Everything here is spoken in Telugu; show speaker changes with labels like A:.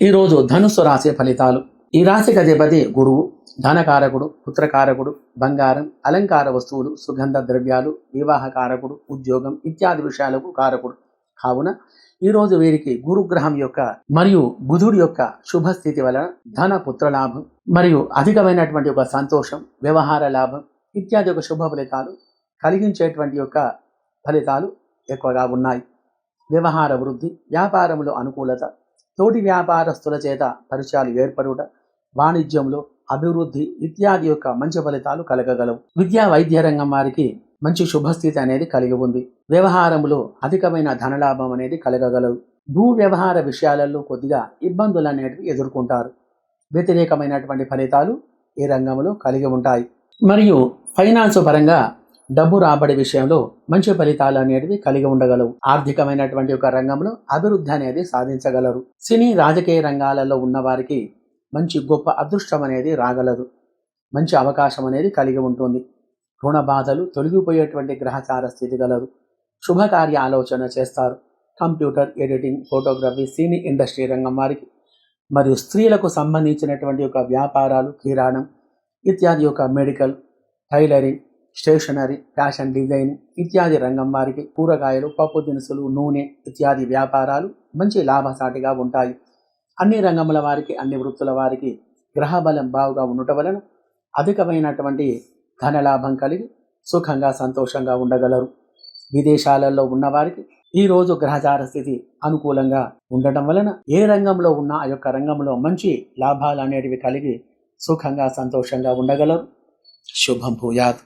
A: ఈరోజు ధనుస్సు రాశి ఫలితాలు. ఈ రాశికి అధిపతి గురువు ధనకారకుడు పుత్రకారకుడు బంగారం అలంకార వస్తువులు సుగంధ ద్రవ్యాలు వివాహకారకుడు ఉద్యోగం ఇత్యాది విషయాలకు కారకుడు. కావున ఈరోజు వీరికి గురుగ్రహం యొక్క మరియు బుధుడి యొక్క శుభస్థితి వలన ధన పుత్ర లాభం మరియు అధికమైనటువంటి ఒక సంతోషం వ్యవహార లాభం ఇత్యాది ఒక శుభ ఫలితాలు కలిగించేటువంటి యొక్క ఫలితాలు ఎక్కువగా ఉన్నాయి. వ్యవహార వృద్ధి వ్యాపారంలో అనుకూలత తోటి వ్యాపారస్తుల చేత పరిచయాలు ఏర్పడుట వాణిజ్యంలో అభివృద్ధి ఇత్యాది యొక్క మంచి ఫలితాలు కలగగలవు. విద్యా వైద్య రంగం వారికి మంచి శుభస్థితి అనేది కలిగి ఉంది. వ్యవహారంలో అధికమైన ధనలాభం అనేది కలగగలవు. భూ వ్యవహార విషయాలలో కొద్దిగా ఇబ్బందులు అనేటివి ఎదుర్కొంటారు. వ్యతిరేకమైనటువంటి ఫలితాలు ఈ రంగంలో కలిగి ఉంటాయి. మరియు ఫైనాన్స్ పరంగా డబ్బు రాబడి విషయంలో మంచి ఫలితాలు అనేటివి కలిగి ఉండగలవు. ఆర్థికమైనటువంటి ఒక రంగంలో అభివృద్ధి అనేది సాధించగలరు. సినీ రాజకీయ రంగాలలో ఉన్నవారికి మంచి గొప్ప అదృష్టం అనేది రాగలదు. మంచి అవకాశం అనేది కలిగి ఉంటుంది. రుణ బాధలు తొలగిపోయేటువంటి గ్రహచార స్థితి గలరు. శుభకార్య ఆలోచన చేస్తారు. Computer editing photography cine industry రంగం వారికి మరియు స్త్రీలకు సంబంధించినటువంటి యొక్క వ్యాపారాలు కిరాణం ఇత్యాది యొక్క medical tailoring stationery fashion design ఇత్యాది రంగం వారికి కూరగాయలు పప్పు దినుసులు నూనె ఇత్యాది వ్యాపారాలు మంచి లాభసాటిగా ఉంటాయి. అన్ని రంగముల వారికి అన్ని వృత్తుల వారికి గ్రహ బలం బావుగా ఉండటం వలన అధికమైనటువంటి ధనలాభం కలిగి సుఖంగా సంతోషంగా ఉండగలరు. విదేశాలలో ఉన్నవారికి ఈరోజు గ్రహచార స్థితి అనుకూలంగా ఉండటం వలన ఏ రంగంలో ఉన్నా ఆ యొక్క రంగంలో మంచి లాభాలు అనేటివి కలిగి సుఖంగా సంతోషంగా ఉండగలరు. శుభం భూయాత్.